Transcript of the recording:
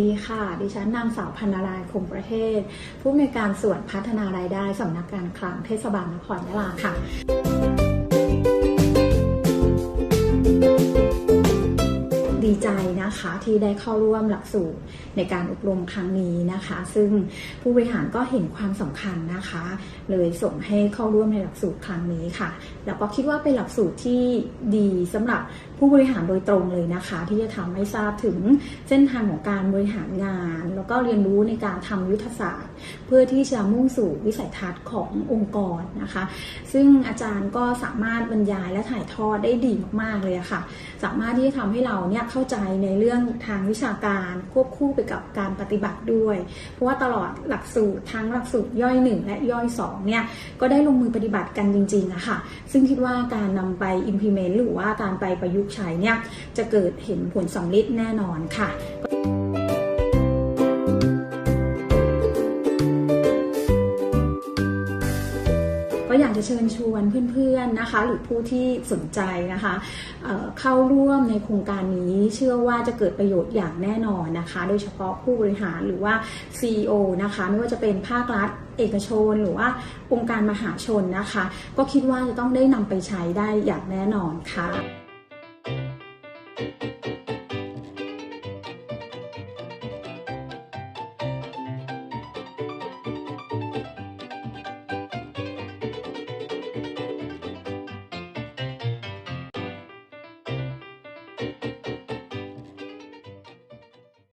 ดีค่ะ ดิฉันนางสาวพันนารายคงประเทศ ผู้อำนวยการส่วนพัฒนารายได้สำนักงานคลังเทศบาลนครยะลาค่ะ นะคะที่ได้เข้าร่วมหลักสูตรในการอบรมครั้งนี้นะคะ ซึ่งผู้บริหารก็เห็นความสำคัญนะคะ เลยส่งให้เข้าร่วมในหลักสูตรครั้งนี้ค่ะ แล้วก็คิดว่าเป็นหลักสูตรที่ดีสำหรับผู้บริหารโดยตรงเลยนะคะ ที่จะทำให้ทราบถึงเส้นทางของการบริหารงาน แล้วก็เรียนรู้ในการทำยุทธศาสตร์ เพื่อที่จะมุ่งสู่วิสัยทัศน์ขององค์กรนะคะ ซึ่งอาจารย์ก็สามารถบรรยายและถ่ายทอดได้ดีมากๆเลยะค่ะ สามารถที่จะทำให้เราเนี่ยเข้าใจในเรื่องทางวิชาการควบคู่ไปกับการปฏิบัติด้วย เพราะว่าตลอดหลักสูตรทั้งหลักสูตรย่อย 1 และย่อย2เนี่ยก็ได้ลงมือปฏิบัติกันจริงๆอะค่ะซึ่งคิดว่าการนำไป implement หรือว่าการไปประยุกต์ใช้เนี่ยจะเกิดเห็นผลสำลิดแน่นอนค่ะ ก็อยากจะเชิญชวนเพื่อนๆนะคะ หรือผู้ที่สนใจนะคะเเข้าร่วมในโครงการนี้เชื่อว่าจะเกิดประโยชน์อย่างแน่นอนนะคะ โดยเฉพาะผู้บริหารหรือว่า CEO นะคะ ไม่ว่าจะเป็นภาครัฐเอกชนหรือว่าองค์การมหาชนนะคะ ก็คิดว่าจะต้องได้นำไปใช้ได้อย่างแน่นอนค่ะ